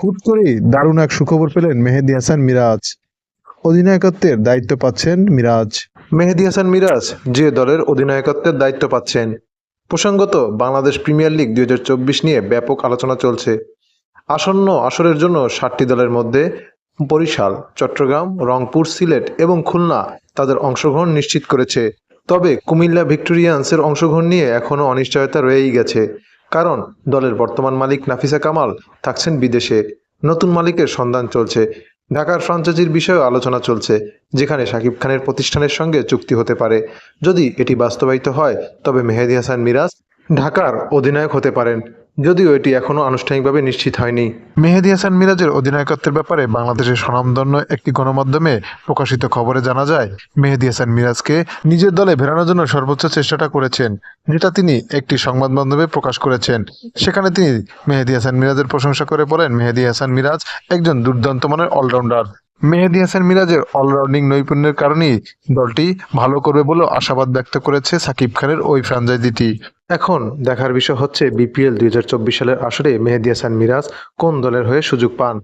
হুট করে দারুণ এক সুখবর পেলেন মেহেদি হাসান মিরাজ। অধিনায়কত্বের দায়িত্ব পাচ্ছেন মিরাজ। মেহেদী হাসান মিরাজ যে দলের অধিনায়কত্বের দায়িত্ব পাচ্ছেন। প্রসঙ্গত বাংলাদেশ প্রিমিয়ার লিগ দুই হাজার চব্বিশ নিয়ে ব্যাপক আলোচনা চলছে। আসন্ন আসরের জন্য সাতটি দলের মধ্যে বরিশাল, চট্টগ্রাম, রংপুর, সিলেট এবং খুলনা তাদের অংশগ্রহণ নিশ্চিত করেছে। তবে কুমিল্লা ভিক্টোরিয়ান্সের অংশগ্রহণ নিয়ে এখনও অনিশ্চয়তা রয়েই গেছে। কারণ দলের বর্তমান মালিক নাফিসা কামাল থাকছেন বিদেশে। নতুন মালিকের সন্ধান চলছে। ঢাকার ফ্রাঞ্চাইজির বিষয়ে আলোচনা চলছে, যেখানে সাকিব খানের প্রতিষ্ঠানের সঙ্গে চুক্তি হতে পারে। যদি এটি বাস্তবায়িত হয়, তবে মেহেদি হাসান মিরাজ ঢাকার অধিনায়ক হতে পারেন। যদিও এটি এখনও আনুষ্ঠানিকভাবে নিশ্চিত হয়নি। মেহেদী হাসান মিরাজের অধিনায়কত্বের ব্যাপারে বাংলাদেশের স্বনামধন্য একটি গণমাধ্যমে প্রকাশিত খবরে জানা যায়, মেহেদি হাসান মিরাজকে নিজের দলে ফেরানোর জন্য সর্বোচ্চ চেষ্টাটা করেছেন, যেটা তিনি একটি সংবাদ মাধ্যমে প্রকাশ করেছেন। সেখানে তিনি মেহেদি হাসান মিরাজের প্রশংসা করে বলেন, মেহেদী হাসান মিরাজ একজন দুর্দান্ত মানের অলরাউন্ডার। মেহেদি হাসান মিরাজের অলরাউন্ডিং নৈপুণ্যের কারণেই দলটি ভালো করবে বলেও আশাবাদ ব্যক্ত করেছে সাকিব খানের ওই ফ্র্যাঞ্চাইজিটি। এখন দেখার বিষয় হচ্ছে বিপিএল দুই হাজার চব্বিশ সালের আসরে মেহেদিয়াসান মিরাজ কোন দলের হয়ে সুযোগ পান?